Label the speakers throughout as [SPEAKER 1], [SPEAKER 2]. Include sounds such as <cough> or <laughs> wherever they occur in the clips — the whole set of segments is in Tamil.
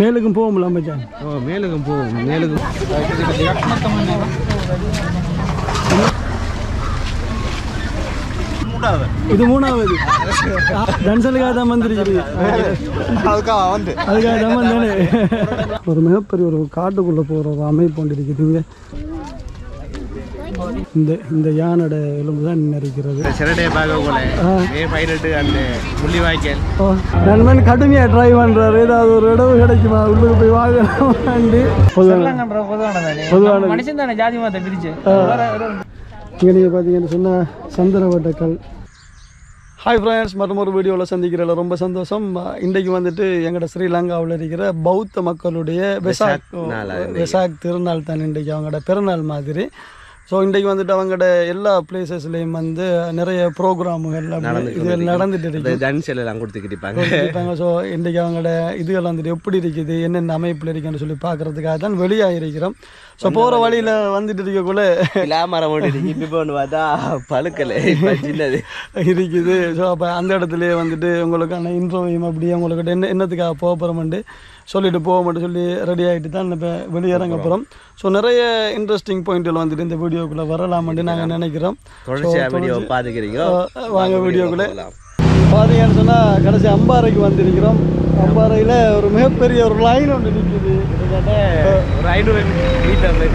[SPEAKER 1] மேலுக்கும் போகும்ல மச்சான்
[SPEAKER 2] ஓ மேலுக்கும் போகும் மேலுக்கும்.
[SPEAKER 1] இது மூணாவது. டன்சலுக்காக தான் வந்திருக்குது.
[SPEAKER 2] அதுக்காக வந்து
[SPEAKER 1] அதுக்காக தான் வந்தானே. ஒரு மிகப்பெரிய ஒரு காட்டுக்குள்ளே போகிற ஒரு அமைப்பு ஒன்று இருக்குதுங்க. இந்த இந்த யானோட எலும்பு தான் நினைக்கிறது நண்பன் கடுமையாக ட்ரை பண்ணுறாரு ஏதாவது ஒரு இடவு கிடைக்குமா? உள்ளுக்கு போய் வாங்கலாமாண்டு பொதுவான பொதுவானது
[SPEAKER 3] மனுஷன் தானே ஜாதி மதத்தை பிரிச்சு.
[SPEAKER 1] இங்கே நீங்கள் பார்த்தீங்கன்னு சொன்னால் சந்திரவட்டக்கல் ஹாய் ஃப்ரெண்ட்ஸ் மற்றும் ஒரு வீடியோவில் சந்திக்கிறதுல ரொம்ப சந்தோஷம். இன்றைக்கு வந்துட்டு எங்களோட ஸ்ரீலங்காவில் இருக்கிற பௌத்த மக்களுடைய வெசாக் வெசாக் திருநாள் தான் இன்றைக்கு அவங்களோட பிறநாள் மாதிரி. ஸோ இன்றைக்கு வந்துட்டு அவங்களோட எல்லா பிளேசஸ்லேயும் வந்து நிறைய ப்ரோக்ராமுகள் இது நடந்துட்டு இருக்கு.
[SPEAKER 2] ஜன்சல் எல்லாம் கொடுத்துக்கிட்டிப்பாங்க
[SPEAKER 1] இருப்பாங்க. ஸோ இன்றைக்கி அவங்களோட இதுகள் வந்துட்டு எப்படி இருக்குது என்னென்ன அமைப்பில் இருக்குன்னு சொல்லி பார்க்கறதுக்காக தான் வெளியாக இருக்கிறோம் ஸோ போகிற வழியில் வந்துட்டு இருக்கக்குள்ள
[SPEAKER 2] மரம் ஒன்று இருக்கு. இப்போ ஒன்று பார்த்தா பழுக்கலை. சின்னது.
[SPEAKER 1] இருக்குது. ஸோ அப்போ அந்த இடத்துலயே வந்துட்டு உங்களுக்கான இன்ட்ரோவையும் அப்படியே உங்களுக்கு என்ன என்னத்துக்காக போக போகிறோம்ட்டு சொல்லிட்டு போக மட்டும் சொல்லி ரெடி ஆகிட்டு தான் இப்போ வெளியிறங்க போகிறோம் ஸோ நிறைய இன்ட்ரெஸ்டிங் பாயிண்ட்கள் வந்துட்டு இந்த வீடியோக்குள்ளே வரலாம்னு நாங்கள் நினைக்கிறோம். வாங்க வீடியோக்குள்ளே பார்த்தீங்கன்னு சொன்னால் கடைசி அம்பாறைக்கு வந்திருக்கிறோம். அம்பாறையில் ஒரு மிகப்பெரிய ஒரு லைன் ஒன்று நிற்குது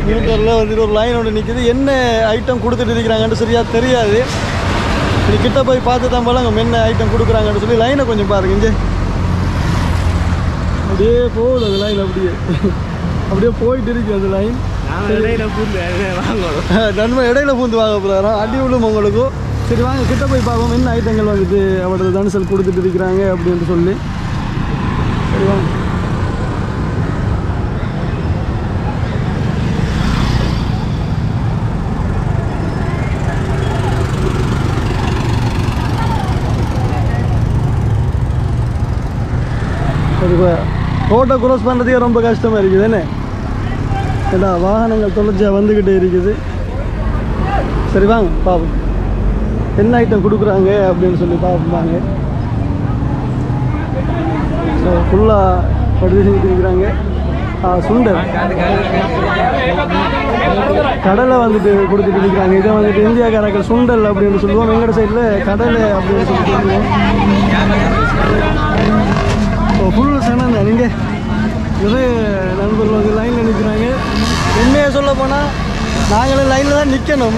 [SPEAKER 1] மீட்டரில் வந்துட்டு ஒரு லைன் ஒன்று நிற்குது என்ன ஐட்டம் கொடுத்துட்டு இருக்கிறாங்கன்னு சரியாக தெரியாது. நீ கிட்ட போய் பார்த்து தான் போல அங்கே என்ன ஐட்டம் கொடுக்குறாங்கன்னு சொல்லி லைனை கொஞ்சம் பாருங்க இங்கே. அப்படியே போகுது அந்த லைன் அப்படியே. அப்படியே போயிட்டு இருக்கு அந்த லைன்
[SPEAKER 2] இடையில பூந்து வாங்கணும்?
[SPEAKER 1] நன்மை இடையில பூந்து வாங்க போகிறாராம் அடி விழும் உங்களுக்கும். சரி வாங்க கிட்ட போய் பார்ப்போம். என்ன ஐட்டங்கள் வந்துட்டு அவரோட தனுசல் கொடுத்துட்டு இருக்கிறாங்க அப்படின்னு சொல்லி சரி வாங்க சரி இப்போ ரோட்டை க்ரோஸ் பண்ணுறதுக்கே ரொம்ப கஷ்டமாக இருக்குது என்ன? ஏடா வாகனங்கள் தொடர்ச்சியாக வந்துக்கிட்டே இருக்குது. சரி வாங்க பாப்போம். என்ன ஐட்டம் கொடுக்குறாங்க அப்படின்னு சொல்லி பார்ப்பாங்க ஸோ ஃபுல்லாக படுத்து செஞ்சுட்டு இருக்கிறாங்க சுண்டல். கடலை வந்துட்டு கொடுத்துட்டு இருக்கிறாங்க. இதை வந்துட்டு இந்தியாக்காரர்கள் சுண்டல் அப்படின்னு சொல்லுவோம். எங்கட சைடில் கடலை அப்படின்னு சொல்லி சொல்லுவோம். ஃபுல் சனம் நீங்கள் நிறைய நண்பர்கள் வந்து லைனில் நிற்கிறாங்க உண்மையை சொல்ல போனால் நாங்களும் லைனில் தான் நிற்கணும்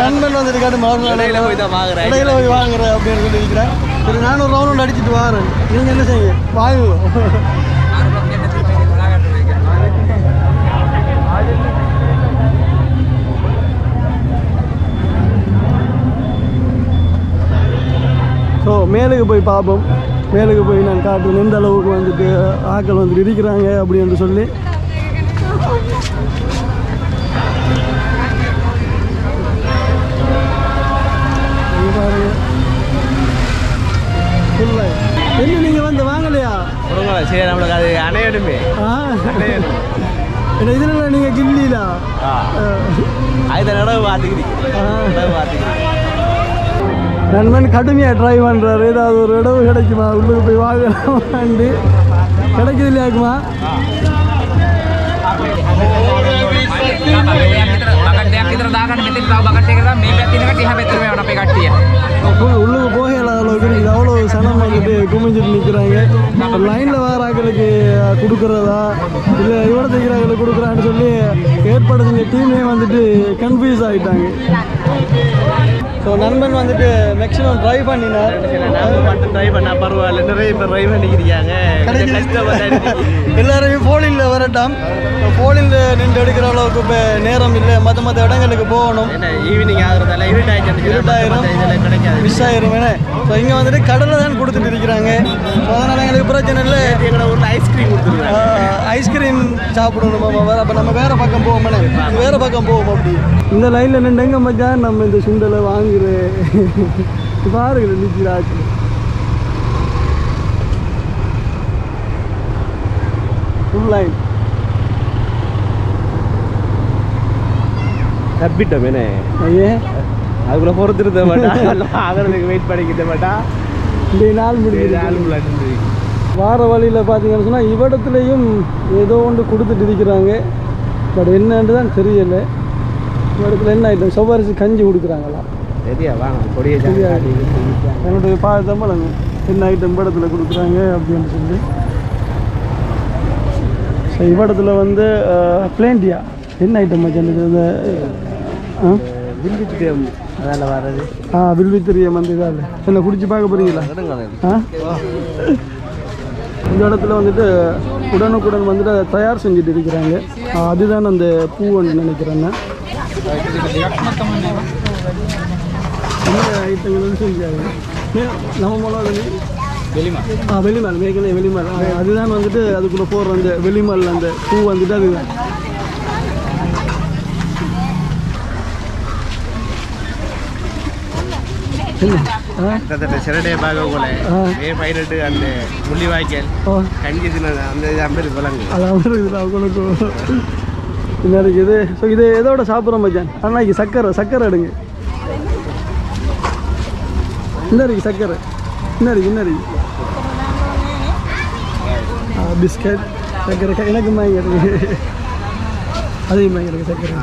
[SPEAKER 1] நண்பன் காட்டு
[SPEAKER 2] இடையில போய் தான் வாங்குறேன்.
[SPEAKER 1] இடையில போய் வாங்குறேன் அப்படின்னு சொல்லி நிற்கிறேன் சரி நானும் ரவுண்ட் அடிச்சுட்டு வாங்குறேன் நீங்கள் என்ன செய்யுங்க வாங்குவோம் ஸோ மேலுக்கு போய் பார்ப்போம். மேலுக்கு போய் நான் காட்டுவேன் எந்த அளவுக்கு வந்துட்டு ஆட்கள் வந்துட்டு இருக்கிறாங்க அப்படின்னு சொல்லி. என்ன நீங்கள் வந்து வாங்கலையா?
[SPEAKER 2] சரி நம்மளுக்கு அது அணையணுமே
[SPEAKER 1] ஆ. என்ன இதில் நீங்கள்
[SPEAKER 2] ஆ. அது நடவு பார்த்துக்கிறீங்க. நடவு பார்த்துக்கிறீங்க.
[SPEAKER 1] நண்பன் கடுமையாக ட்ரை பண்ணுறாரு ஏதாவது ஒரு இடம் கிடைக்குமா? உள்ளுக்கு போய் வாங்கலாமாண்டு கிடைக்குது இல்லையாக்குமா? உள்ளுக்கு போகல அளவுக்கு நீங்கள் அவ்வளோ சனம் வந்துட்டு குமிஞ்சிட்டு நிற்கிறாங்க லைனில் வேறு கொடுக்குறதா? இல்லை இவனை தைக்கிறாங்களுக்கு கொடுக்குறான்னு சொல்லி ஏற்பாடு செஞ்ச டீமே வந்துட்டு கன்ஃபியூஸ் ஆகிட்டாங்க ஸோ நண்பன் வந்துட்டு மேக்ஸிமம் ட்ரை பண்ணினார்.
[SPEAKER 2] மட்டும் ட்ரை பண்ணா பரவாயில்ல. நிறைய பேர் ட்ரை பண்ணிக்கிறாங்க
[SPEAKER 1] எல்லாரையும் ஃபோனில் வரட்டாம். ஃபோனில் நின்று எடுக்கிற அளவுக்கு இப்போ நேரம் இல்லை. மற்ற மற்ற இடங்களுக்கு போகணும்.
[SPEAKER 2] ஈவினிங் ஆகுறதால
[SPEAKER 1] இருட்டாயிரும்.
[SPEAKER 2] கிடைக்காது.
[SPEAKER 1] மிஸ் ஆயிரும். ஸோ இங்கே வந்துட்டு கடலில் தான் கொடுத்துட்டு இருக்கிறாங்க. ஸோ அதனால் எங்களுக்கு பிரச்சனை இல்லை.
[SPEAKER 2] எங்களோட ஊரில் ஐஸ்கிரீம் கொடுத்துருக்காங்க.
[SPEAKER 1] ஐஸ்கிரீம் சாப்பிடணும் வேற அப்போ நம்ம வேற பக்கம் போவோம் வேற பக்கம் போவோம் அப்படி? இந்த லைனில் நின்றுங்க மச்சான்? நம்ம இந்த சுண்டலை வாங்குற <laughs> பாருங்க நிற்கிறாச்சு ஃபுல் லைன்
[SPEAKER 2] தப்பிட்டோம் என்ன?
[SPEAKER 1] ஐயே.
[SPEAKER 2] அதுக்குள்ள பொறுத்திருந்த மாட்டா ஆகிறதுக்கு வெயிட் பண்ணிக்கிட்ட மாட்டா
[SPEAKER 1] இந்த நாள் முடியுது
[SPEAKER 2] ஆள்
[SPEAKER 1] வார வழியில் பார்த்தீங்கன்னு சொன்னால் இவ்விடத்துலையும் ஏதோ ஒன்று கொடுத்துட்டு இருக்கிறாங்க பட் என்னன்னு தான் தெரியலை இவ்விடத்துல என்ன ஐட்டம் செவ்வரிசி கஞ்சி கொடுக்குறாங்களா
[SPEAKER 2] சரியா வாங்க கொடிய.
[SPEAKER 1] என்னுடைய பார்த்தம்பளங்க என்ன ஐட்டம் இவ்விடத்தில் கொடுக்குறாங்க அப்படின்னு சொல்லி ஸோ இவ்விடத்துல வந்து பிளேண்டியா என்ன ஐட்டம் மச்சான் இந்த ஆ
[SPEAKER 2] வில்லிட்டு அதில் வர்றது.
[SPEAKER 1] ஆ வில்வித்திரியம் வந்து இதால். என்ன குடிச்சு பார்க்க போறீங்களா? ஆ? இந்த இடத்துல வந்துட்டு உடனுக்குடன் வந்துட்டு அதை தயார் செஞ்சுட்டு இருக்கிறாங்க. அதுதான் அந்த பூவன்னு நினைக்கிறேன் நான். என்ன ஐட்டங்கள் வந்து செஞ்சாங்க. நம்ம மூலம் ஆ வெளிமல். மேற்கனவே வெளிமல். ஆ, அதுதான் வந்துட்டு அதுக்குள்ளே போடுற அந்த வெளிமல் அந்த பூ வந்துட்டு அதுதான். என்ன ஆ
[SPEAKER 2] கிட்டத்தட்ட சிறடைய பார்க்க போல
[SPEAKER 1] ஆ.
[SPEAKER 2] மே பதினெட்டு அந்த முள்ளிவாய்க்கால்
[SPEAKER 1] ஓ
[SPEAKER 2] கஞ்சி தின அந்த இது ஐம்பது விலங்கு
[SPEAKER 1] அது அவரு இதில் அவங்களுக்கு என்ன இருக்குது ஸோ இது எதோட சாப்பிட்றோம் மச்சான் அண்ணாக்கு சக்கரை சக்கரை எடுங்க என்ன இருக்கு சக்கரை என்ன இருக்கு இருக்கு பிஸ்கட் சக்கரை எனக்கு வாங்கி எடுங்க அதையும் வாங்கி எடுங்க சக்கரை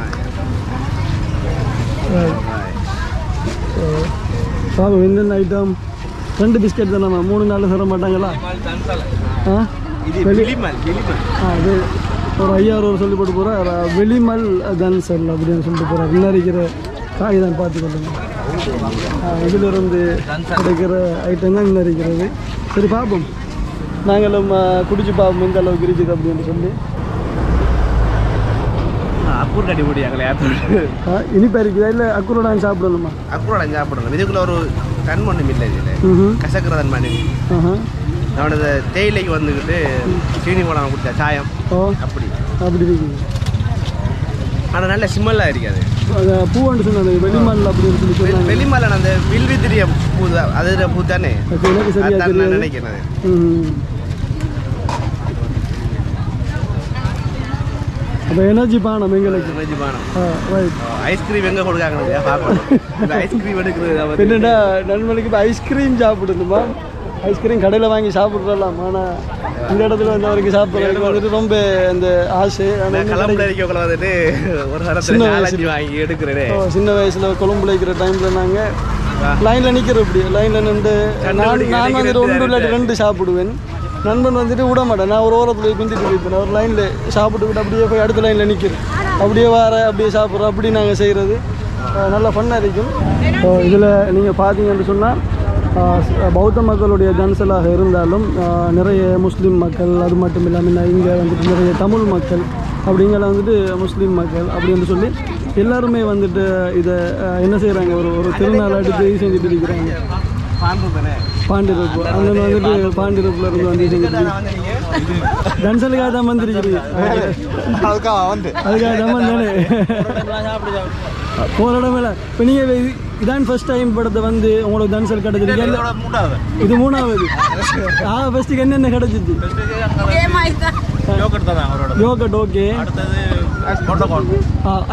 [SPEAKER 1] பாபு என்னென்ன ஐட்டம் ரெண்டு பிஸ்கட் தானே மூணு நாள் தர மாட்டாங்களா? ஆ? அது ஒரு ஐயாயிரம் ஒரு சொல்லி போட்டு போகிறார் வெளிமல் தன்சல் அப்படின்னு சொல்லிட்டு போகிறார் இன்னும் இருக்கிற காய் தான் பார்த்து கொள்ளுங்க. ஆ, இதுல இருந்து கிடைக்கிற ஐட்டம் தான் இன்னும் இருக்கிறது சரி பார்ப்போம் நாங்களும் குடிச்சு பார்ப்போம் எந்த அளவுக்கு இருக்குது அப்படின்னு சொல்லி.
[SPEAKER 2] அக்கூர் கட்டி முடியாங்களே
[SPEAKER 1] ஆ, இனிப்பா இருக்குதா? இல்லை அக்குரோடான் சாப்பிடணுமா?
[SPEAKER 2] அக்கூரோட சாப்பிடணும். இதுக்குள்ள ஒரு தன் ஒன்றும் இல்லை இதில்.
[SPEAKER 1] ம்
[SPEAKER 2] கசக்கிற.
[SPEAKER 1] ஆஹா.
[SPEAKER 2] நம்மளோட தேயிலைக்கு வந்துக்கிட்டு சீனி போடாமல் குடிச்சா சாயம். அப்படி.
[SPEAKER 1] அப்படி
[SPEAKER 2] ஆனால் நல்ல சிம்மல்லாக இருக்காது.
[SPEAKER 1] அது பூவண்டு சொன்னது வெளிமல் அப்படின்னு சொல்லி சொன்னாங்க.
[SPEAKER 2] வெளிமலை அந்த வில்வித்திரிய பூ தான்? அது பூ தானே நினைக்கிறேன் அது.
[SPEAKER 1] ம் அப்போ எனர்ஜி பானம் எங்களுக்கு.
[SPEAKER 2] எனர்ஜி பானம்.
[SPEAKER 1] ரைட்
[SPEAKER 2] ஐஸ்கிரீம் எங்கே கொடுக்காங்க பார்க்கணும் இந்த ஐஸ்கிரீம் எடுக்கிறது
[SPEAKER 1] என்னடா நண்பனுக்கு இப்போ ஐஸ்கிரீம் சாப்பிடணுமா? ஐஸ்கிரீம் கடையில் வாங்கி சாப்பிட்றலாம். ஆனால் இந்த இடத்துல வந்து அவருக்கு சாப்பிட்றதுக்கு வந்துட்டு ரொம்ப அந்த ஆசை. ஆனா
[SPEAKER 2] நான்
[SPEAKER 1] இன்னும்
[SPEAKER 2] கிளம்புல இருக்கவங்கள வந்துட்டு ஒரு
[SPEAKER 1] சின்ன.
[SPEAKER 2] நாலஞ்சு வாங்கி எடுக்கிறேன்.
[SPEAKER 1] சின்ன வயசில் கொழும்புல இருக்கிற டைமில் நாங்கள் லைனில் நிற்கிறோம் இப்படி. லைனில் நின்று நான் நான் வந்துட்டு ஒன்று இல்லாட்டி ரெண்டு சாப்பிடுவேன். நண்பன் வந்துட்டு விட மாட்டேன். நான் ஒரு ஓரத்தில் போய் குந்திட்டு போயிருந்தேன் ஒரு லைனில் சாப்பிட்டுக்கிட்டு அப்படியே போய் அடுத்த லைனில் நிற்கிறேன் அப்படியே வர அப்படியே சாப்பிட்றோம் அப்படி நாங்கள் செய்கிறது நல்லா ஃபன்னாக இருக்கும். ஸோ இதில் நீங்கள் பார்த்தீங்கன்னு சொன்னால் பௌத்த மக்களுடைய ஜனசலாக இருந்தாலும் நிறைய முஸ்லீம் மக்கள் அது மட்டும் இல்லாமல் இங்கே வந்துட்டு நிறைய தமிழ் மக்கள் அப்படிங்கிற வந்துட்டு முஸ்லீம் மக்கள் அப்படின்னு சொல்லி எல்லாருமே வந்துட்டு இதை என்ன செய்கிறாங்க ஒரு ஒரு திருநாள் அடுத்து செஞ்சுட்டு இருக்கிறாங்க
[SPEAKER 2] பாம்பு தானே?
[SPEAKER 1] பாண்டிருப்பு. அங்கே வந்துட்டு பாண்டிருப்புல இருந்து வந்து செஞ்சுட்டு டன்சலுக்காக தான் வந்திருக்கிறீங்க
[SPEAKER 2] அதுக்காக வந்து.
[SPEAKER 1] அதுக்காக தான் வந்தானே. போகிற இடமே இப்போ நீங்கள் இதான் ஃபர்ஸ்ட் டைம் படத்தை வந்து உங்களுக்கு தன்சல் கிடச்சிருக்கு இல்லை
[SPEAKER 2] மூணாவது
[SPEAKER 1] இது மூணாவது. ஆ ஃபர்ஸ்ட்டுக்கு என்னென்ன கிடச்சிச்சு?
[SPEAKER 2] யோகட்
[SPEAKER 1] ஓகே
[SPEAKER 2] அடுத்தது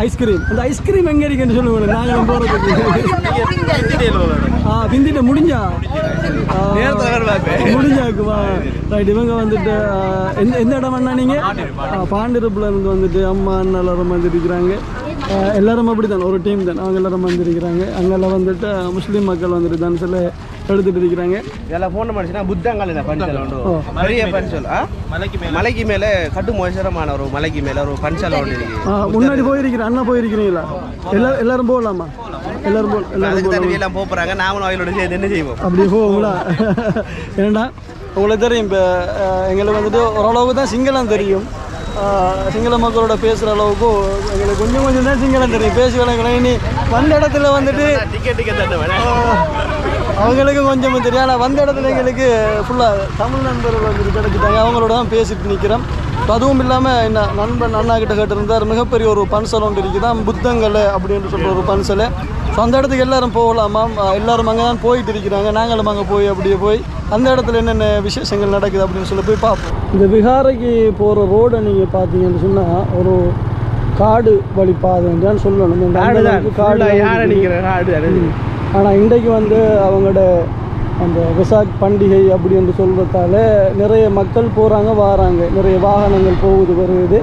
[SPEAKER 1] ஐஸ்கிரீம் அந்த ஐஸ்கிரீம் எங்கே இருக்குன்னு சொல்லுங்க நாங்களும் போகிறதுக்கு ஆ முடிஞ்சா? ஆ, முடிஞ்சாக்குவா ரைட் இவங்க வந்துட்டு எந்த எந்த இடம் வேணா நீங்கள் பாண்டிருப்புல இருந்து வந்துட்டு அம்மா அண்ணா எல்லாரும் வந்துருக்கிறாங்க. எல்லாரும் அப்படி தான் ஒரு டீம் தான். அவங்க எல்லாரும் வந்திருக்கிறாங்க. அங்கெல்லாம் வந்துட்டு முஸ்லீம் மக்கள் வந்துட்டு தான் சில எடுத்துட்டு இருக்கிறாங்க
[SPEAKER 2] இதெல்லாம் ஃபோன் பண்ணிச்சுன்னா புத்தங்கால பஞ்சல் உண்டு. பெரிய பஞ்சல் ஆ? மலைக்கு மேலே. கட்டு மோசரமான ஒரு மலைக்கு மேலே ஒரு பஞ்சல் ஒன்று இருக்கு
[SPEAKER 1] முன்னாடி போயிருக்கிறேன் அண்ணா போயிருக்கிறீங்களா? எல்லாரும் எல்லாரும் போகலாமா? எல்லாரும் எல்லாரும் போகலாமா.
[SPEAKER 2] தடவை எல்லாம் போக போகிறாங்க நாமளும் அவங்களோட சேர்ந்து என்ன செய்வோம்?
[SPEAKER 1] அப்படியே போகுங்களா ஏன்டா உங்களுக்கு தெரியும் இப்போ எங்களுக்கு வந்துட்டு ஓரளவுக்கு தான் சிங்களம் தெரியும். சிங்கள மக்களோட பேசுகிற அளவுக்கு எங்களுக்கு கொஞ்சம் கொஞ்சம் தான் சிங்களம் தெரியும். பேசி இனி வந்த இடத்துல வந்துட்டு
[SPEAKER 2] டிக்கெட் டிக்கெட் தட்டு வேணாம்
[SPEAKER 1] அஹ், அவங்களுக்கு கொஞ்சம் தெரியும். ஆனால் வந்த இடத்துல எங்களுக்கு ஃபுல்லாக தமிழ் நண்பர்கள் வந்துட்டு கிடைச்சிட்டாங்க. அவங்களோட தான் பேசிட்டு நிற்கிறோம் இப்போ அதுவும் இல்லாமல் என்ன நண்பன் அண்ணா கிட்ட கேட்டிருந்தார் மிகப்பெரிய ஒரு பன்சல் ஒன்று இருக்குதான் புத்தங்கலை அப்படின்னு சொல்கிற ஒரு பன்சலை ஸோ அந்த இடத்துக்கு எல்லாரும் போகலாமாம் அஹ் எல்லாரும் அங்கே தான் போயிட்டு இருக்கிறாங்க. நாங்களும் அங்கே போய் அப்படியே போய் அந்த இடத்துல என்னென்ன விசேஷங்கள் நடக்குது அப்படின்னு சொல்லி போய் பார்ப்போம். இந்த விகாரைக்கு போகிற ரோடை நீங்கள் பார்த்தீங்கன்னு சொன்னால் ஒரு காடு வழி பாதைன்னு சொல்லணும் காடு
[SPEAKER 2] காடு
[SPEAKER 1] ஆனால் இன்றைக்கு வந்து அவங்களோட அந்த விசாக் பண்டிகை அப்படி என்று சொல்கிறதால நிறைய மக்கள் போகிறாங்க வாராங்க. நிறைய வாகனங்கள் போகுது வருது.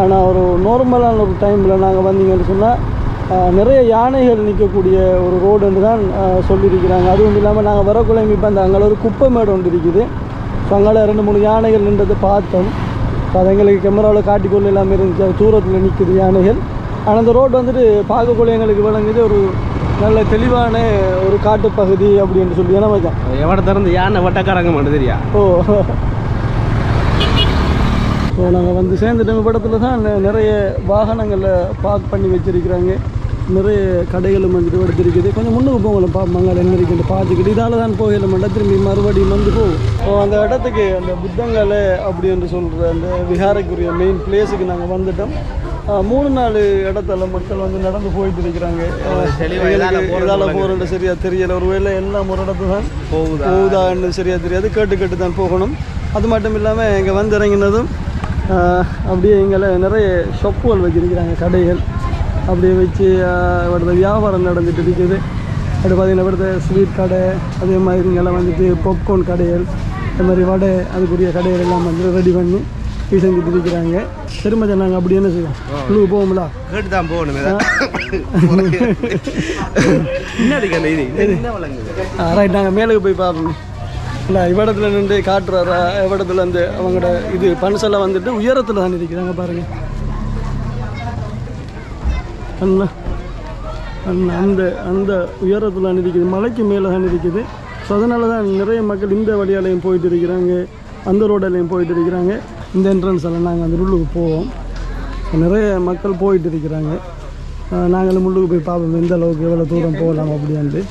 [SPEAKER 1] ஆனால் ஒரு நார்மலான ஒரு டைமில் நாங்கள் வந்தீங்கன்னு சொன்னால் நிறைய யானைகள் நிற்கக்கூடிய ஒரு ரோடுன்னு தான் சொல்லியிருக்கிறாங்க. அதுவும் இல்லாமல் நாங்கள் வரக்குள்ள இப்போ அந்த அங்கே ஒரு குப்பை மேடு ஒன்று இருக்குது. ஸோ அங்கால ரெண்டு மூணு யானைகள் நின்றதை பார்த்தோம். ஸோ அது எங்களுக்கு கேமராவில் காட்டிக்கொள்ள எல்லாமே இருந்துச்சு. அது தூரத்தில் நிற்குது யானைகள். ஆனால் அந்த ரோடு வந்துட்டு பார்க்கக்குள்ள எங்களுக்கு விளங்குது ஒரு நல்ல தெளிவான ஒரு காட்டுப்பகுதி அப்படின்னு சொல்லி ஏன்னா மச்சான்
[SPEAKER 2] எவட திறந்து யானை வட்டக்காரங்க மட்டும் தெரியா?
[SPEAKER 1] ஓ. ஸோ நாங்கள் வந்து சேர்ந்துட்டோம். படத்தில் தான் நிறைய வாகனங்களை பார்க் பண்ணி வச்சிருக்கிறாங்க. நிறைய கடைகளும் வந்துட்டு எடுத்திருக்குது கொஞ்சம் முன்னுக்கு போகல பாப்பாங்க என்ன இருக்குன்னு பார்த்துக்கிட்டு இதால் தான் போகல மாட்டா திரும்பி மறுபடியும் வந்து போகும் ஸோ அந்த இடத்துக்கு அந்த புத்தங்கலை அப்படி என்று சொல்கிற அந்த விஹாரைக்குரிய மெயின் பிளேஸுக்கு நாங்கள் வந்துட்டோம். மூணு நாலு இடத்துல மக்கள் வந்து நடந்து போயிட்டு இருக்கிறாங்க இதால் போகிறது சரியாக தெரியலை. ஒரு வேலை எல்லாம் ஒரு இடத்து தான்
[SPEAKER 2] போகுதா?
[SPEAKER 1] போகுதான்னு சரியாக தெரியாது. கேட்டு கேட்டு தான் போகணும். அது மட்டும் இல்லாமல் இங்கே வந்து இறங்கினதும் அப்படியே எங்களை நிறைய ஷொப்புகள் வச்சுருக்கிறாங்க கடைகள். அப்படியே வச்சு இவரது வியாபாரம் நடந்துட்டு இருக்குது. அப்படி பார்த்திங்கன்னா இவரது ஸ்வீட் கடை அதே மாதிரி இங்கெல்லாம் வந்துட்டு பாப்கார்ன் கடைகள் இந்த மாதிரி வடை அதுக்குரிய கடைகள் எல்லாம் வந்து ரெடி பண்ணி இது செஞ்சுட்டு இருக்கிறாங்க மச்சான் நாங்கள் அப்படி என்ன செய்வோம்? உள்ளுக்கு போவோம்ல?
[SPEAKER 2] கேட்டு தான் போகணும்
[SPEAKER 1] ரைட் நாங்கள் மேலுக்கு போய் பார்ப்போம். இல்லை இவ்விடத்துல நின்று காட்டுறாரா? இவ்விடத்துல அந்த அவங்களோட இது பன்செல்லாம் வந்துட்டு உயரத்தில் தான் இருக்கிறாங்க பாருங்க. அண்ணா அண்ணா அந்த அந்த உயரத்தில் தான் இருக்குது மலைக்கு மேலே தான் இருக்குது ஸோ அதனால தான் நிறைய மக்கள் இந்த வழியாலையும் போயிட்டு இருக்கிறாங்க. அந்த ரோடாலையும் போயிட்டு இருக்கிறாங்க. இந்த என்ட்ரன்ஸ் எல்லாம் நாங்கள் அந்த உள்ளுக்கு போவோம். நிறைய மக்கள் போயிட்டு இருக்கிறாங்க. நாங்களும் உள்ளுக்கு போய் பார்ப்போம். எந்த அளவுக்கு எவ்வளோ தூரம் போகலாம் அப்படின்ட்டு.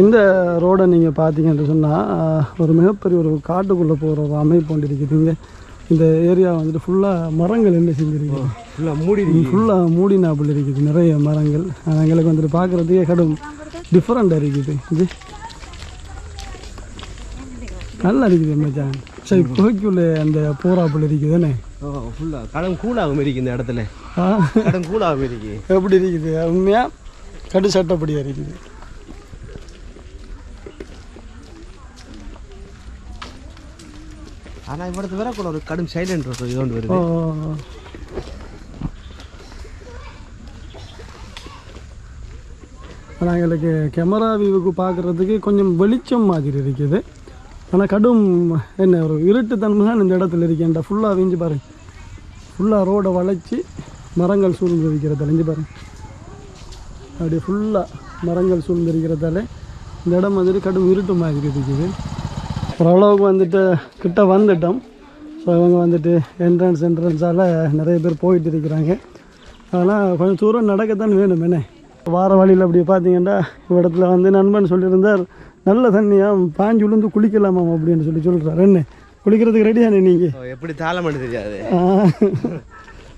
[SPEAKER 1] இந்த ரோடை நீங்கள் பார்த்தீங்கன்னு சொன்னால் ஒரு மிகப்பெரிய ஒரு காட்டுக்குள்ளே போகிற ஒரு அமைப்பு ஒன்று இருக்குதுங்க இந்த ஏரியா வந்துட்டு ஃபுல்லாக மரங்கள் என்ன செஞ்சுருக்கு
[SPEAKER 2] ஃபுல்லாக மூடி
[SPEAKER 1] ஃபுல்லாக மூடினாப்புல இருக்குது. நிறைய மரங்கள். எங்களுக்கு வந்துட்டு பார்க்குறதுக்கே கடும் டிஃப்ரெண்ட்டாக இருக்குது. இது. நல்லா இருக்குது மச்சான் சரி புகைக்குள்ளே அந்த போராப்புல இருக்குது தானே?
[SPEAKER 2] ஓ ஃபுல்லாக கடன் கூலாகும் இருக்கு இந்த இடத்துல. கடன் கூலாகும் இருக்கு.
[SPEAKER 1] எப்படி இருக்குது? உண்மையாக கடு சட்டப்படியாக இருக்குது.
[SPEAKER 2] ஆனால் இவ்வளவு வேற கூட ஒரு கடும் சைலண்ட் இருக்கும் இது ஒன்று
[SPEAKER 1] ஓ
[SPEAKER 2] வருது
[SPEAKER 1] ஆனால் எங்களுக்கு கேமரா வியூவுக்கு பார்க்குறதுக்கு கொஞ்சம் வெளிச்சம் மாதிரி இருக்குது. ஆனால் கடும் என்ன ஒரு இருட்டுத்தன்மை தான் இந்த இடத்துல இருக்கேன்டா ஃபுல்லாக வீஞ்சு பாருங்க ஃபுல்லாக ரோடை வளைச்சி மரங்கள் சூழ்ந்திருக்கிறதால இஞ்சி பாருங்க அப்படியே ஃபுல்லாக மரங்கள் சூழ்ந்திருக்கிறதால இந்த இடம் வந்துட்டு கடும் இருட்டு மாதிரி இருக்குது ஓரளவுக்கு வந்துட்டு கிட்ட வந்துட்டோம். ஸோ இவங்க வந்துட்டு என்ட்ரன்ஸ் என்ட்ரன்ஸால் நிறைய பேர் போயிட்டு இருக்கிறாங்க. அதனால் கொஞ்சம் தூரம் நடக்கத்தான் வேணும் என்ன? வார வழியில் அப்படி பார்த்தீங்கன்னா இடத்துல வந்து நண்பன் சொல்லியிருந்தார் நல்ல தண்ணியாக பாஞ்சு விழுந்து குளிக்கலாமாம் அப்படின்னு சொல்லி சொல்கிறார் என்ன? குளிக்கிறதுக்கு ரெடியானே நீங்கள்
[SPEAKER 2] ஓ, எப்படி தாளமண்டு தெரியாது.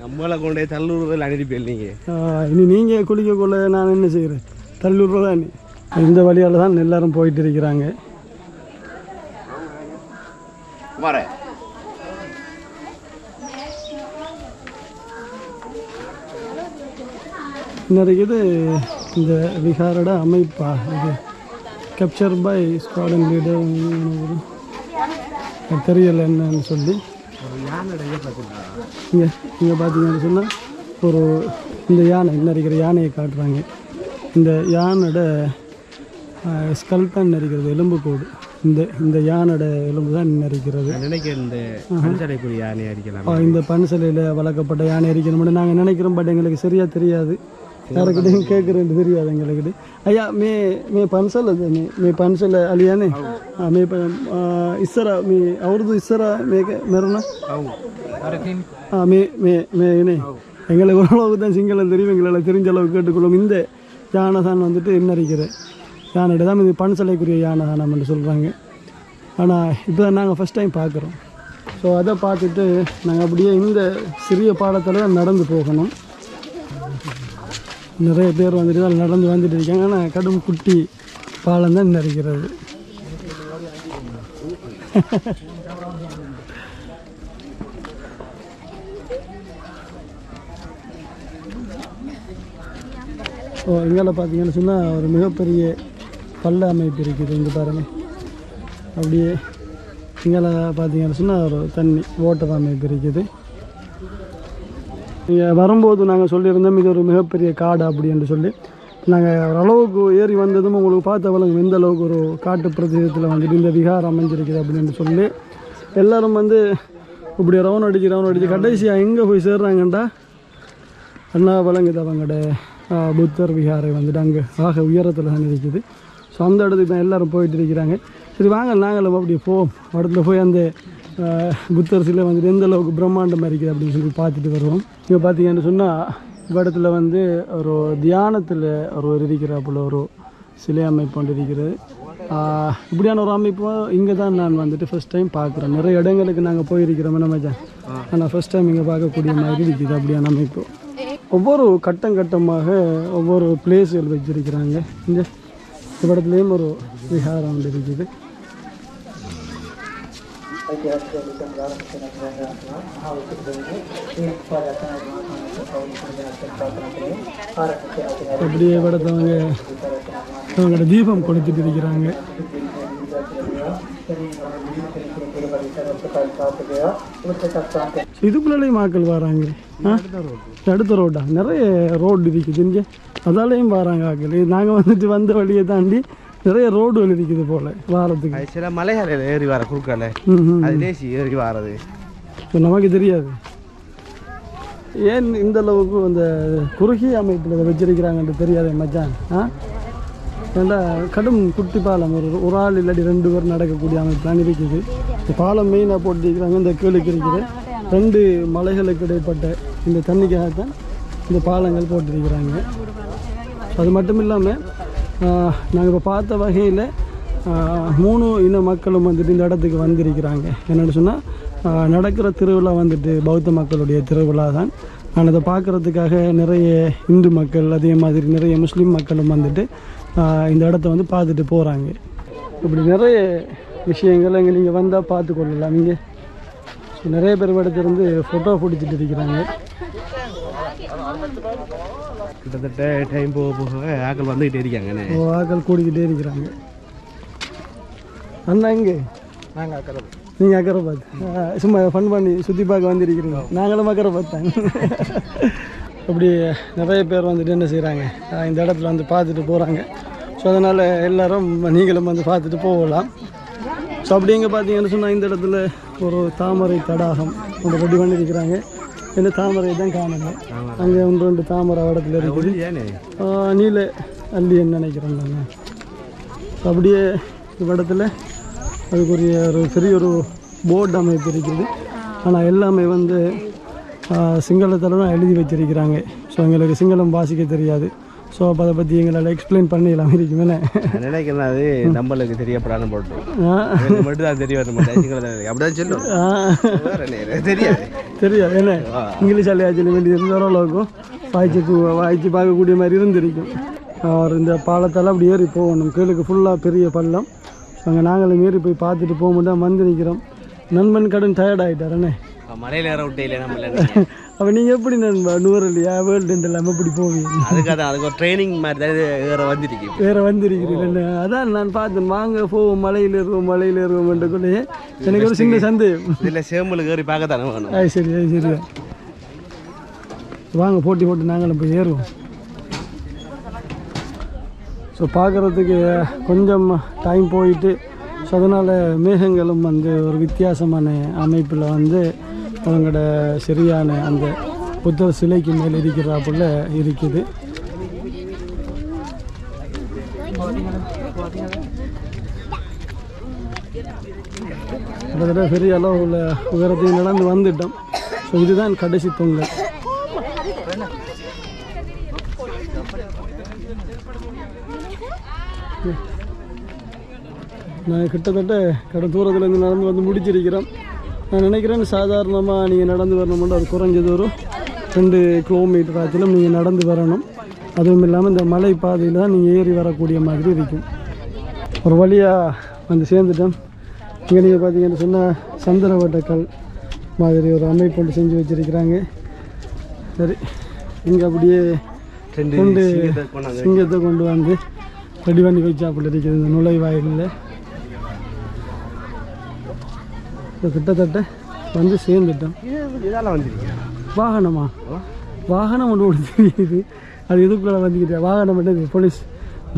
[SPEAKER 2] நம்மளை கொண்டே தள்ளூரில் அனுப்பி நீங்கள்
[SPEAKER 1] இனி நீங்கள் குளிக்கக்குள்ள நான் என்ன செய்கிறேன் தள்ளூர் தான். இந்த வழியால் தான் எல்லாரும் போயிட்டு இருக்கிறாங்க.
[SPEAKER 2] வரேன்.
[SPEAKER 1] இன்னைக்கு இது இந்த விஹாரோட அமைப்பா இது? கேப்சர் பை ஸ்குவாடன் லீடர் தெரியல என்னன்னு சொல்லி. இங்கே இங்கே பார்த்தீங்கன்னு சொன்னால் ஒரு இந்த யானை இன்னும் இருக்கிற யானையை காட்டுறாங்க. இந்த யானோட ஸ்கல்பன் இருக்கிறது எலும்புக்கூடு இந்த இந்த யானோட எலும்பு தான் இன்னும் இருக்கிறது
[SPEAKER 2] நான் நினைக்கிறேன் இந்த பஞ்சடைக்குரிய யானை அடிக்கலாம்.
[SPEAKER 1] ஆ, இந்த பன்சலையில் வளர்க்கப்பட்ட யானை அரிக்கணும்னு நாங்கள் நினைக்கிறோம் பட் எங்களுக்கு சரியாக தெரியாது. யாருக்கிட்டையும் கேட்குறது தெரியாது எங்களுக்கு ஐயா மே மே பன்சல் அது மே மே பன்சல் அலியானே. மே இஸ்ஸரா மே அவரது இஸ்ஸரா மே மெருனா? மே மே மே இனே எங்களுக்கு ஓரளவுக்கு தான் சிங்களம் தெரியும் எங்களால் தெரிஞ்ச அளவுக்கு கேட்டுக்கொள்ளும் இந்த யானை வந்துட்டு இன்னறிக்கிற யானை தான் இது பன்சலைக்குரிய யானை தான் சொல்கிறாங்க ஆனால் இப்போ தான் நாங்கள் ஃபஸ்ட் டைம் பார்க்குறோம். ஸோ அதை பார்த்துட்டு நாங்கள் அப்படியே இந்த சிறிய பாடத்தில் நடந்து போகணும். நிறைய பேர் வந்துட்டு தான் நடந்து வந்துட்டு இருக்காங்க. ஆனால் கடும் குட்டி பாலம் தான் நிறைக்கிறது ஸோ எங்களால் பார்த்தீங்கன்னு சொன்னால் ஒரு மிகப்பெரிய பள்ள அமைப்பு இருக்குது. இங்கே பாருங்கள் அப்படியே இங்கே பார்த்தீங்கன்னு சொன்னால் ஒரு தண்ணி ஓட்டர் அமைப்பு இருக்குது. இங்கே வரும்போது நாங்கள் சொல்லியிருந்தோம் இது ஒரு மிகப்பெரிய காடு அப்படின்னு சொல்லி. நாங்கள் ஓரளவுக்கு ஏறி வந்ததும் உங்களுக்கு பார்த்த வளங்க எந்த அளவுக்கு ஒரு காட்டு பிரதேசத்தில் வந்துட்டு இந்த விகாரம் அமைஞ்சிருக்குது அப்படின்னு சொல்லி எல்லோரும் வந்து இப்படி ரவுண்ட் அடிச்சு ரவுண்ட் அடிச்சு கடைசியாக எங்கே போய் சேர்றாங்கண்டா? அண்ணா வழங்குது அவங்களோட புத்தர் விகாரை வந்துட்டு அங்கே ஆக உயரத்தில் தான் இருக்குது. ஸோ அந்த இடத்துக்கு தான் எல்லாரும் போயிட்டு இருக்கிறாங்க. சரி வாங்க நாங்களும் அப்படியே போவோம். இடத்துல போய் அந்த ஆ, புத்தர் சிலை வந்துட்டு எந்த அளவுக்கு பிரம்மாண்டமாக இருக்குது அப்படின்னு சொல்லி பார்த்துட்டு வருவோம். இங்கே பார்த்தீங்கன்னு சொன்னால் இந்த இடத்துல வந்து ஒரு தியானத்தில் ஒரு இருக்கிறாப்புல ஒரு சிலை அமைப்பு ஒன்று இருக்கிறது. இப்படியான ஒரு அமைப்பு இங்கே தான் நான் வந்துட்டு ஃபஸ்ட் டைம் பார்க்குறேன். நிறைய இடங்களுக்கு நாங்கள் போயிருக்கிறோம் நம்ம ஆனால் ஃபஸ்ட் டைம் இங்கே பார்க்கக்கூடிய மாதிரி இருக்குது அப்படியான அமைப்பு. ஒவ்வொரு கட்டம் கட்டமாக ஒவ்வொரு பிளேஸ்கள் வச்சிருக்கிறாங்க. இந்த இந்த இடத்துலையும் ஒரு விஹாரம் இருக்குது. இருக்குது அப்படியே படத்தவங்க அவங்களோட தீபம் கொளுத்திட்டு இருக்கிறாங்க. இதுக்குள்ளே ஆக்கள் வராங்க. அடுத்த ரோட்டா? நிறைய ரோடு இருக்குது இங்கே. அதாலேயும் வராங்க ஆக்கள். நாங்கள் வந்துட்டு வந்த வழியை தாண்டி நிறைய ரோடுகள் இருக்குது போல வாரத்துக்கு.
[SPEAKER 2] சில மலைகளில் ஏறி வர குறுக்கால. அது லேசி ஏறி வரது.
[SPEAKER 1] இப்போ நமக்கு தெரியாது. ஏன் இந்த அளவுக்கு அந்த குறுகிய அமைப்பில் இதை வச்சிருக்கிறாங்கன்ட்டு தெரியாதே மச்சான் ஆ? ஏன்டா கடும் குட்டி பாலம் ஒரு ஒரு ஆள் இல்லாட்டி ரெண்டு பேர் நடக்கக்கூடிய அமைப்பு தான் இருக்குது. இந்த பாலம் மெயினாக போட்டிருக்கிறாங்க இந்த கீழுக்கு இருக்குது. ரெண்டு மலைகளுக்கு இடைப்பட்ட இந்த தண்ணிக்காகத்தான் இந்த பாலங்கள் போட்டிருக்கிறாங்க அது மட்டும் இல்லாமல் நாங்கள் இப்போ பார்த்த வகையில் மூணு இன மக்களும் வந்துட்டு இந்த இடத்துக்கு வந்திருக்கிறாங்க. என்னென்னு சொன்னால் நடக்கிற திருவிழா வந்துட்டு பௌத்த மக்களுடைய திருவிழா தான் நான் அதை பார்க்குறதுக்காக நிறைய இந்து மக்கள் அதே மாதிரி நிறைய முஸ்லீம் மக்களும் வந்துட்டு இந்த இடத்த வந்து பார்த்துட்டு போகிறாங்க இப்படி நிறைய விஷயங்கள் இங்கே நீங்கள் வந்தால் பார்த்து கொள்ளலாம். இங்கே நிறைய பேர் இடத்துலேருந்து ஃபோட்டோ பிடிச்சிட்டு இருக்கிறாங்க.
[SPEAKER 2] கிட்டத்தட்ட டைம் போக போக ஆக்கள் வந்துக்கிட்டே இருக்காங்கண்ணே
[SPEAKER 1] ஓ, ஆட்கள் கூடிக்கிட்டே இருக்கிறாங்க. அண்ணா இங்கே?
[SPEAKER 2] நாங்கள் அக்கறை
[SPEAKER 1] நீங்கள் அக்கறை பார்த்து. சும்மா ஃபன் பண்ணி சுற்றி பார்க்க வந்திருக்கிறீங்க. நாங்களும் அக்கறை பார்த்தாங்க. அப்படி நிறைய பேர் வந்துட்டு என்ன செய்கிறாங்க இந்த இடத்துல வந்து பார்த்துட்டு போகிறாங்க ஸோ அதனால் எல்லாரும் நீங்களும் வந்து பார்த்துட்டு போகலாம். ஸோ அப்படி இங்கே பார்த்தீங்கன்னு சொன்னால் இந்த இடத்துல ஒரு தாமரை தடாகம் ஒன்று ரெடி பண்ணியிருக்கிறாங்க இந்த தாமரை தான் காணல அங்கே ஒன்று ரெண்டு தாமரை இடத்துல இருக்குது. நீல அல்லின்னு நினைக்கிறேன் நான்? ஸோ அப்படியே இடத்துல அதுக்குரிய ஒரு பெரிய ஒரு போர்டு அமைப்பு இருக்குது. ஆனால் எல்லாமே வந்து சிங்களத்தில் தான் எழுதி வச்சிருக்கிறாங்க. ஸோ எங்களுக்கு சிங்களம் வாசிக்க தெரியாது. ஸோ அப்போ அதை பற்றி எங்களால் எக்ஸ்பிளைன் பண்ணிடலாம் இருக்குமே
[SPEAKER 2] நான் நினைக்கிறேன் அது நம்மளுக்கு தெரியப்படாத போட்டு.
[SPEAKER 1] ஆ.
[SPEAKER 2] எனக்கு மட்டும் தான் தெரிய வர மாட்டேன் அப்படிதான் நேரம் தெரியாது.
[SPEAKER 1] தெரியாது என்ன இங்கிலீஷ் அலையாச்சல் வேண்டி இருந்த ஓரளவுக்கும் வாய்ச்சி வாய்ச்சி பார்க்கக்கூடிய மாதிரி இருந்திருக்கும். அவர் இந்த பாலத்தால் அப்படி ஏறி போகணும். கீழுக்கு ஃபுல்லாக பெரிய பள்ளம். அங்கே நாங்களும் ஏறி போய் பார்த்துட்டு போக முடியாது வந்து நிற்கிறோம் நண்பன் கடன் டயர்ட் ஆகிட்டாரண்ணே
[SPEAKER 2] மலையில ஏற விட்டையில நம்மள <laughs>
[SPEAKER 1] அப்போ நீங்கள் எப்படி நண்பா நூறு இல்லையா? வேர்ல்டு இல்லாமல் எப்படி போவீங்க?
[SPEAKER 2] அதுக்காக தான் அதுக்கு ஒரு ட்ரைனிங் மாதிரி தான் ஏற வந்துருக்கு
[SPEAKER 1] வேற வந்திருக்கிறீர்கள் அதான் நான் பார்த்தேன் வாங்க போவோம் மலையில் ஏறுவோம் மலையில் ஏறுவோம்ன்றக்குள்ளேயே எனக்கு ஒரு சின்ன சந்தேகம்.
[SPEAKER 2] இதில் சேம்பலுக்கு ஏறி பார்க்க தானே வேணும்.
[SPEAKER 1] அது சரி அது சரி. வாங்க போட்டி போட்டு நாங்களும் போய் ஏறுவோம். ஸோ பார்க்குறதுக்கு கொஞ்சம் டைம் போயிட்டு ஸோ அதனால் மேகங்களும் வந்து ஒரு வித்தியாசமான அமைப்பில் வந்து அவங்களோட சரியான அந்த புத்தர் சிலைக்கு மேல் இருக்கிறாப்புல இருக்குது. கிட்டத்தட்ட பெரிய அளவு உள்ள உயரத்தையும் நடந்து வந்துட்டோம். ஸோ இதுதான் கடைசி பொங்கல். நான் கிட்டத்தட்ட கடை தூரத்துலேருந்து நடந்து வந்து முடிச்சிருக்கிறோம். நான் நினைக்கிறேன் சாதாரணமாக நீங்கள் நடந்து வரணும்னா ஒரு குறைஞ்சது ஒரு ரெண்டு கிலோமீட்டர் ஆச்சிலும் நீங்கள் நடந்து வரணும். அதுவும் இல்லாமல் இந்த மலை பாதையில் தான் நீங்கள் ஏறி வரக்கூடிய மாதிரி இருக்கும். ஒரு வழியாக வந்து சேர்ந்துட்டோம் இங்கே நீங்கள் பார்த்தீங்கன்னு சொன்னால் சந்திரவட்டக்கல் மாதிரி ஒரு அமைப்பு ஒன்று செஞ்சு வச்சுருக்கிறாங்க. சரி இங்கே அப்படியே
[SPEAKER 2] ரெண்டு கொண்டாந்து
[SPEAKER 1] சிங்கத்தை கொண்டு வந்து ரெடி பண்ணி வச்சாப்புல இருக்குது. இந்த நுழைவாயிலில் இப்போ கிட்டத்தட்ட வந்து சேர்ந்துட்டோம்.
[SPEAKER 2] இதால வந்துருக்கேன்
[SPEAKER 1] வாகனமா? வாகனம் ஒன்று ஒன்று தெரியுது. அது எதுக்குள்ள வந்துக்கிட்டே வாகனம் என்னது போலீஸ்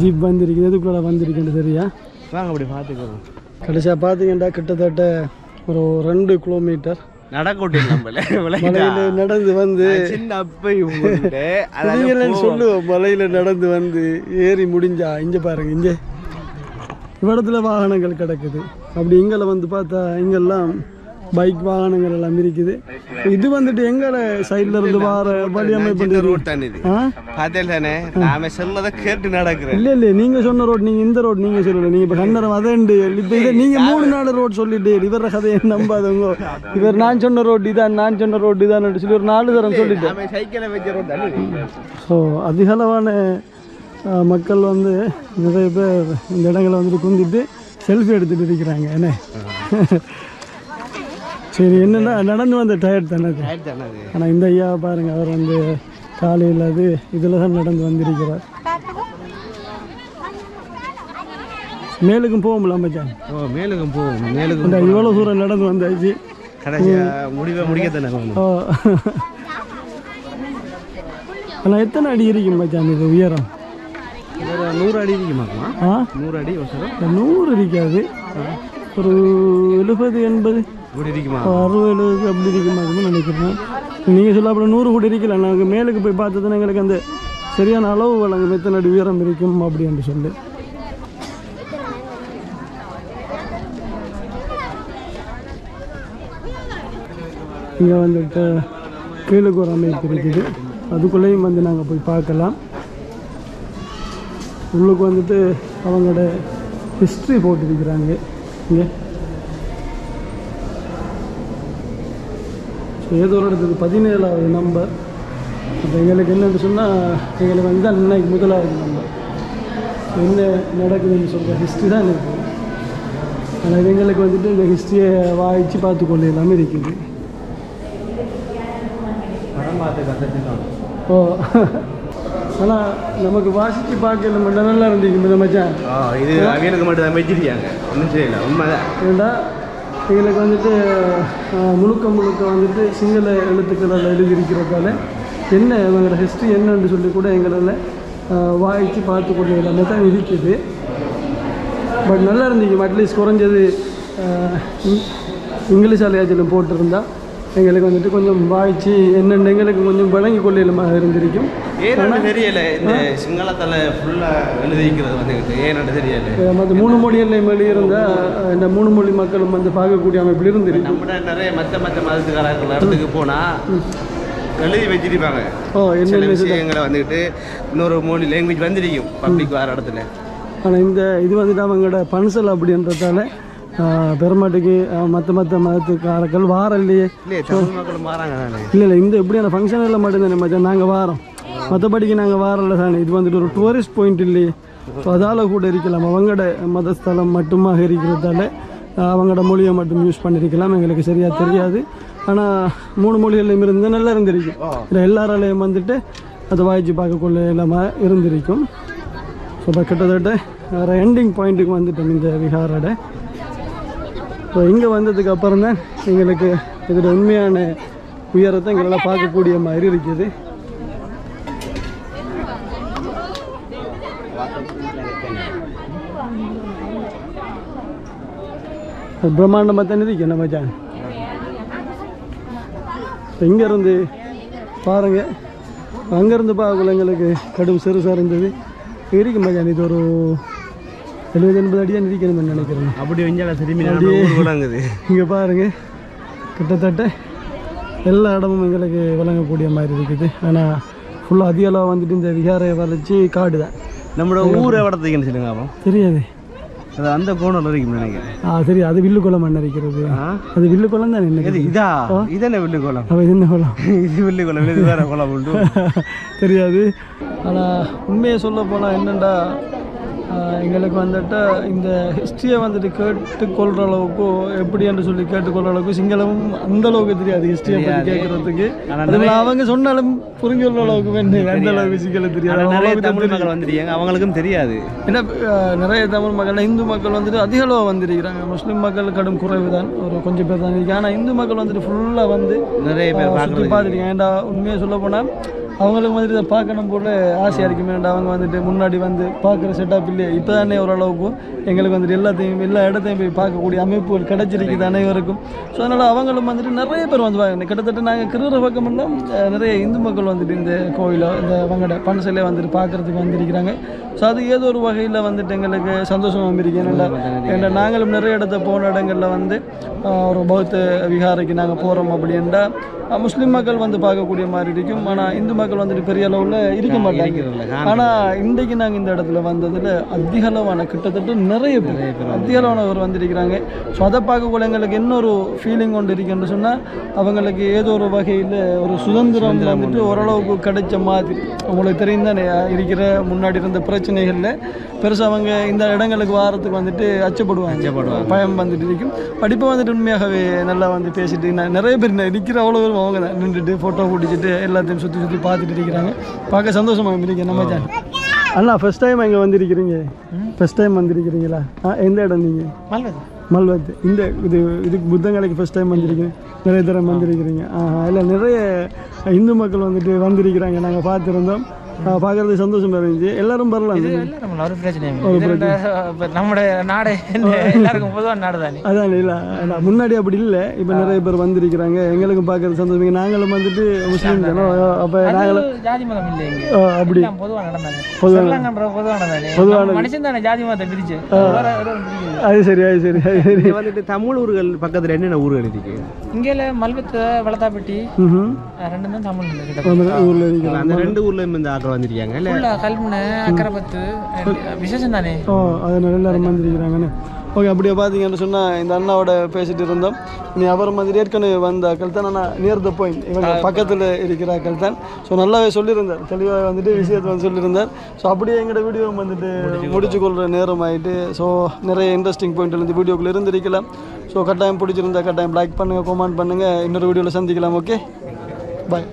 [SPEAKER 1] ஜீப் வந்திருக்குது எதுக்குள்ள வந்திருக்குன்னு சரியா
[SPEAKER 2] வாங்க அப்படி பார்த்துக்கிறோம்.
[SPEAKER 1] கடைசியாக பார்த்தீங்கன்னா கிட்டத்தட்ட ஒரு ரெண்டு கிலோமீட்டர் <laughs> நடந்து வந்து சொல்லுவோம். மலையில் நடந்து வந்து ஏறி முடிஞ்சா இங்கே பாருங்க இங்கே. இவ்விடத்துல வாகனங்கள் கிடக்குது. அப்படி இங்கே வந்து பார்த்தா இங்கெல்லாம் பைக் வாகனங்கள் எல்லாம் இருக்குது. இது வந்துட்டு எங்களை சைடில் இருந்து வார வழி அமைப்பு
[SPEAKER 2] ரோட் தானே தானே நாம சொல்லதை கேட்டு நடக்கிறேன்.
[SPEAKER 1] இல்லை இல்லை நீங்கள் சொன்ன ரோட் நீங்கள் இந்த ரோட் நீங்கள் சொல்லல. நீங்கள் இப்போ கண்ணரம் அதண்டு இப்போ இதை நீங்கள் மூணு நாலு ரோட் சொல்லிட்டு இவர கதையை நம்பாதவங்க. இவர் நான் சொன்ன ரோட் இதான் நான் சொன்ன ரோட் இதான் சொல்லி ஒரு நாலு தரம் சொல்லிட்டு
[SPEAKER 2] சைக்கிளை வச்ச ரோட்.
[SPEAKER 1] ஸோ அதிகளவான மக்கள் வந்து நிறைய பேர் இந்த இடங்களை வந்துட்டு குந்திட்டு செல்ஃபி எடுத்துட்டு இருக்கிறாங்க. என்ன? சரி என்னன்னா நடந்து வந்த டயர்ட் தானே? ஆனால் இந்த ஐயா பாருங்க அவர் வந்து காலையில் அது இதில் தான் நடந்து வந்திருக்கிறார். மேலுக்கும் போக முடியல மச்சான்
[SPEAKER 2] ஓ மேலுக்கும் போவோம். மேலுக்கும்
[SPEAKER 1] இந்த இவ்வளோ தூரம் நடந்து வந்தாச்சு.
[SPEAKER 2] முடிவை முடிக்க தானே.
[SPEAKER 1] ஓ ஆனால் எத்தனை அடி இருக்கும் மச்சான் இது உயரம்?
[SPEAKER 2] நூறு அடி இருக்குமாக்குமா
[SPEAKER 1] ஆ?
[SPEAKER 2] நூறு அடி
[SPEAKER 1] நூறு இருக்காது ஒரு எழுபது எண்பது. அறுபது எழுபது அப்படி இருக்குமாக்குன்னு நினைக்கிறேன். நீங்கள் சொல்ல அப்புறம் நூறு கூட இருக்கல. நாங்கள் மேலுக்கு போய் பார்த்ததுன்னா எங்களுக்கு அந்த சரியான அளவு வழங்கும் எத்தனை அடி உயரம் இருக்கும் அப்படின்னு சொல்லி இங்கே வந்துட்டு கீழுக்கு ஒரு அமைப்பு இருக்குது. அதுக்குள்ளேயும் வந்து நாங்கள் போய் பார்க்கலாம். உள்ளுக்கு வந்துட்டு அவங்களோட ஹிஸ்ட்ரி போட்டிருக்கிறாங்க. இங்கே. ஸோ ஏதோ ஒரு இடத்துக்கு பதினேழாவது நம்பர் அப்போ எங்களுக்கு என்னன்னு சொன்னால் எங்களுக்கு வந்து தான் இன்னைக்கு முதலாவது நம்பர் என்ன நடக்குதுன்னு சொல்கிற ஹிஸ்ட்ரி தான் இருக்குது ஆனால் எங்களுக்கு வந்துட்டு இந்த ஹிஸ்ட்ரியை வாய்ச்சி பார்த்து கொள்ள எல்லாமே இருக்குது ஓ. <laughs> ஆனால் நமக்கு வாசித்து பார்க்கல மட்டும் நல்லா இருந்துச்சு மச்சான்.
[SPEAKER 2] இது அவியலுக்கு மட்டும் தான் வச்சிருக்காங்க. ஒன்றும் செய்யல உண்மைதான்.
[SPEAKER 1] ஏண்டா எங்களுக்கு வந்துட்டு முழுக்க முழுக்க வந்துட்டு சிங்கள எழுத்துக்களால் எழுதியிருக்கிறதால என்ன இவங்களோட ஹிஸ்ட்ரி என்னன்னு சொல்லி கூட எங்களால் வாய்ச்சி பார்த்து கொண்டு எல்லாமே தான் இருக்குது. பட் நல்லா இருந்துச்சு அட்லீஸ்ட் குறைஞ்சது இங்கிலீஷ் அலையாச்சலும் போட்டிருந்தா எங்களுக்கு வந்துட்டு கொஞ்சம் வாய்ச்சி என்னென்ன எங்களுக்கு கொஞ்சம் வழங்கி கொள்ளையிலுமாக இருந்திருக்கும்.
[SPEAKER 2] ஏன்னு தெரியல. இந்த சிங்களத்தில் ஃபுல்லாக எழுதிக்கிறது வந்துக்கிட்டு ஏன்னு தெரியல.
[SPEAKER 1] மற்ற மூணு மொழியில் எழுதியிருந்தால் இந்த மூணு மொழி மக்களும் வந்து பார்க்கக்கூடிய அமைப்பில் இருந்திருக்கும்
[SPEAKER 2] நம்ம நிறைய மற்ற மற்ற மதத்துக்காரர்கள் இடத்துக்கு போனால் எழுதி வச்சிருப்பாங்க.
[SPEAKER 1] ஓ என்ன
[SPEAKER 2] விஷயங்களை வந்துக்கிட்டு இன்னொரு மொழி லாங்குவேஜ் வந்துருக்கும் பப்ளிக் வர இடத்துல.
[SPEAKER 1] ஆனால் இந்த இது வந்துட்டு அவங்களோட பன்சல் அப்படின்றதால பெருமாட்டுக்கு மற்ற மற்ற மதத்துக்காரர்கள் வாரம் இல்லையே இல்லை இல்லை இந்த எப்படியான ஃபங்க்ஷனில் மட்டும்தானே மச்சான்? நாங்கள் வாரோம். மற்றபடிக்கு நாங்கள் வாரல தானே இது வந்துட்டு ஒரு டூரிஸ்ட் பாயிண்ட் இல்லையே. ஸோ அதால் கூட இருக்கலாம். அவங்களோட மதஸ்தலம் மட்டுமாக இருக்கிறதால அவங்களோட மொழியை மட்டும் யூஸ் பண்ணியிருக்கலாம் எங்களுக்கு சரியாக தெரியாது. ஆனால் மூணு மொழிகளையும் இருந்து நல்லா இருந்திருக்கும். இல்லை எல்லாராலையும் வந்துட்டு அதை வாய்ச்சி பார்க்கக்குள்ள இல்லாமல் இருந்திருக்கும். ஸோ இப்போ கிட்டத்தட்ட வேறு எண்டிங் பாயிண்ட்டுக்கு வந்துட்டோம் இந்த விஹாரோட. ஸோ இங்கே வந்ததுக்கு அப்புறம் தான் எங்களுக்கு இதோட உண்மையான உயரத்தை எங்களால் பார்க்கக்கூடிய மாதிரி இருக்குது. பிரம்மாண்டமாக தானே இருக்கு என்ன மச்சான்? இங்கேருந்து பாருங்க. அங்கேருந்து பார்க்கல எங்களுக்கு கடும் சிறுசாக இருந்தது இருக்கு மச்சான் இது ஒரு எழுபது எண்பது அடியாக இருக்கணும்னு நினைக்கிறேன்.
[SPEAKER 2] அப்படி விளங்குது
[SPEAKER 1] இங்கே பாருங்க. கிட்டத்தட்ட எல்லா இடமும் எங்களுக்கு வழங்கக்கூடிய மாதிரி இருக்குது. ஆனால் ஃபுல்லாக அதிக அளவு வந்துட்டு இந்த விகாரை வளைச்சி காடு தான்
[SPEAKER 2] நம்மளோட ஊர் எவ்வளோத்துக்குன்னு சொல்லுங்க அப்போ.
[SPEAKER 1] தெரியாது.
[SPEAKER 2] அது அந்த கோணம் இருக்கும் நினைக்கிறேன்.
[SPEAKER 1] ஆ சரி அது வில்லுக்குளம் மண் அரிக்கிறது? அது வில்லுக்குளம் தான்
[SPEAKER 2] இது?
[SPEAKER 1] என்ன
[SPEAKER 2] இதா இதென்ன வில்லு கோலம்?
[SPEAKER 1] அவ இது என்ன குளம் <laughs>
[SPEAKER 2] இது வில்லு கோலம் இது வேற கோலம் உண்டு. <laughs>
[SPEAKER 1] தெரியாது. ஆனால் உண்மையை சொல்ல போனால் என்னென்னா எங்களுக்கு வந்துட்டு இந்த ஹிஸ்ட்ரியை வந்துட்டு கேட்டுக்கொள்கிற அளவுக்கு எப்படி என்று சொல்லி கேட்டுக்கொள்கிற அளவுக்கு சிங்களமும் அந்த அளவுக்கு தெரியாது ஹிஸ்ட்ரியை பற்றி கேட்கறதுக்கு அதுல அவங்க சொன்னாலும் புரிஞ்சு கொள்ற அளவுக்கு வேணும் அந்த அளவுக்கு சிங்களம் தெரியாது.
[SPEAKER 2] நிறைய தமிழ். மக்கள் வந்துருக்காங்க அவங்களுக்கும் தெரியாது.
[SPEAKER 1] ஏன்னா நிறைய தமிழ் மக்கள் இந்து மக்கள் வந்துட்டு அதிக அளவு வந்திருக்கிறாங்க. முஸ்லீம் மக்கள் கடும் குறைவு தான் ஒரு கொஞ்சம் பேர் தான் இருக்காங்க. ஆனால் இந்து மக்கள் வந்துட்டு ஃபுல்லாக வந்து
[SPEAKER 2] நிறைய பேர்
[SPEAKER 1] பார்த்துருக்கேன் ஏன்டா உண்மையாக சொல்ல போனால் அவங்களுக்கு வந்துட்டு இதை பார்க்கணும் போல ஆசையாக இருக்குமே. அவங்க வந்துட்டு முன்னாடி வந்து பார்க்குற செட்டப் இல்லையே. இப்போ தானே ஓரளவுக்கு எங்களுக்கு வந்துட்டு எல்லாத்தையும் எல்லா இடத்தையும் போய் பார்க்கக்கூடிய அமைப்புகள் கிடைச்சிருக்குது அனைவருக்கும். ஸோ அதனால் அவங்களும் வந்துட்டு நிறைய பேர் வந்து வாங்க. கிட்டத்தட்ட நாங்கள் கிருகிற பக்கம் நிறைய இந்து மக்கள் வந்துட்டு இந்த கோயிலோ இந்த வங்கடை பனசிலே வந்துட்டு பார்க்கறதுக்கு வந்திருக்கிறாங்க. ஸோ அது ஏதோ ஒரு வகையில் வந்துட்டு எங்களுக்கு சந்தோஷமாக இருக்கு ஏன்னா ஏன்னா நாங்களும் நிறைய இடத்த போன இடங்களில் வந்து ஒரு பௌத்த விகாரைக்கு நாங்கள் போகிறோம் அப்படின்னா அஹ், முஸ்லிம் மக்கள் வந்து பார்க்கக்கூடிய மாதிரி இருக்கும். ஆனால் இந்து மக்கள் வந்துட்டு பெரிய அளவில் இருக்க மாட்டாங்க. ஆனால் இன்றைக்கு நாங்கள் இந்த இடத்துல வந்ததில் அதிக அளவான கிட்டத்தட்ட நிறைய பேர் அதிக அளவானவர் வந்திருக்கிறாங்க ஸோ அதை பார்க்கக்குள்ள எங்களுக்கு இன்னொரு ஃபீலிங் கொண்டு இருக்குன்னு சொன்னால் அவங்களுக்கு ஏதோ ஒரு வகையில் ஒரு சுதந்திரம் வந்துட்டு ஓரளவுக்கு கிடைச்ச மாதிரி. உங்களுக்கு தெரியும் தானே இருக்கிற முன்னாடி இருந்த பிரச்சனைகளில் பெருசாக அவங்க இந்த இடங்களுக்கு வாரத்துக்கு வந்துட்டு அச்சப்படுவாங்க. பயம் வந்துட்டு இருக்கும். பட் இப்போ வந்துட்டு உண்மையாகவே நல்லா வந்து பேசிட்டு நான் நிறைய பேர் ந- இருக்கிற அவ்வளோ பேரும் அவங்க தான். நின்றுட்டு ஃபோட்டோ பிடிச்சிட்டு எல்லாத்தையும் சுற்றி சுற்றி பார்த்துட்டு இருக்கிறாங்க. பார்க்க சந்தோஷமாக இருக்கீங்க நம்ம சேனல் அண்ணா ஃபர்ஸ்ட் டைம் இங்கே வந்திருக்கிறீங்க. First time வந்திருக்கிறீங்களா? ஆ எந்த இடம் நீங்கள் மல்வத்து இந்த இது இதுக்கு புத்தங்கலைக்கு ஃபர்ஸ்ட் டைம் வந்திருக்கீங்க. நிறைய தரம் வந்திருக்கிறீங்க. ஆஹா இல்லை நிறைய இந்து மக்கள் வந்துட்டு வந்திருக்கிறாங்க. நாங்கள் பார்த்துருந்தோம். பார்க்குறது சந்தோஷமாக இருந்துச்சு. எல்லாரும் வரலாம்.
[SPEAKER 3] எல்லாரும் ஒரு பிரச்சனை. நம்முடைய நாடு எல்லாருக்கும் பொதுவான நாடு தானே
[SPEAKER 1] அதான் இல்லை முன்னாடி அப்படி இல்லை. இப்போ நிறைய பேர் வந்திருக்கிறாங்க. எங்களுக்கும் பார்க்கறது சந்தோஷம். நாங்களும் வந்துட்டு முஸ்லீம் தானோ அப்போ நாங்களும்
[SPEAKER 3] ஜாதி மதம் இல்லை
[SPEAKER 1] அப்படி.
[SPEAKER 3] எல்லாம் பொதுவா நடந்தாங்க.
[SPEAKER 1] பொதுவான-
[SPEAKER 3] பொதுவானதானே
[SPEAKER 1] பொதுவானது.
[SPEAKER 3] நம்ம மனுஷன் தானே ஜாதி மதத்தை பிரிச்சு.
[SPEAKER 1] அது சரி அது சரி அது சரி.
[SPEAKER 2] வந்துட்டு தமிழ் ஊர்கள் பக்கத்துல என்னென்ன ஊர்கள் இருக்கு?
[SPEAKER 3] இங்கேல மல்பத்து வளத்தாப்பட்டி
[SPEAKER 1] ம்
[SPEAKER 3] ரெண்டும் தான் தமிழ்
[SPEAKER 1] ஊரில்
[SPEAKER 2] அந்த ரெண்டு ஊர்ல இந்த வந்திருக்காங்க இல்ல?
[SPEAKER 3] கல்முனை அக்கரைப்பத்து விசேஷம் தானே?
[SPEAKER 1] ஓ அதனால எல்லாரும் வந்திருக்கிறாங்கன்னு. ஓகே அப்படியே பார்த்தீங்கன்னு சொன்னால் இந்த அண்ணாவோட பேசிட்டு இருந்தோம். நீ அப்புறம் வந்து ஏற்கனவே வந்த அக்கள் தான் ஆனால் நியர் த பாயிண்ட் இவங்க பக்கத்தில் இருக்கிற அக்கள் தான் ஸோ நல்லாவே சொல்லியிருந்தார். தெளிவாக வந்துட்டு விஷயத்தை வந்து சொல்லியிருந்தார். ஸோ அப்படியே எங்களோட வீடியோ வந்துட்டு முடிச்சு கொள்கிற நேரம் ஆகிட்டு ஸோ நிறைய இன்ட்ரெஸ்டிங் பாயிண்ட் இந்த வீடியோக்குள்ளே இருந்திருக்கலாம். ஸோ கட்டாயம் பிடிச்சிருந்தா கட்டாயம் லைக் பண்ணுங்கள் கமெண்ட் பண்ணுங்கள் இன்னொரு வீடியோவில் சந்திக்கலாம் ஓகே பாய்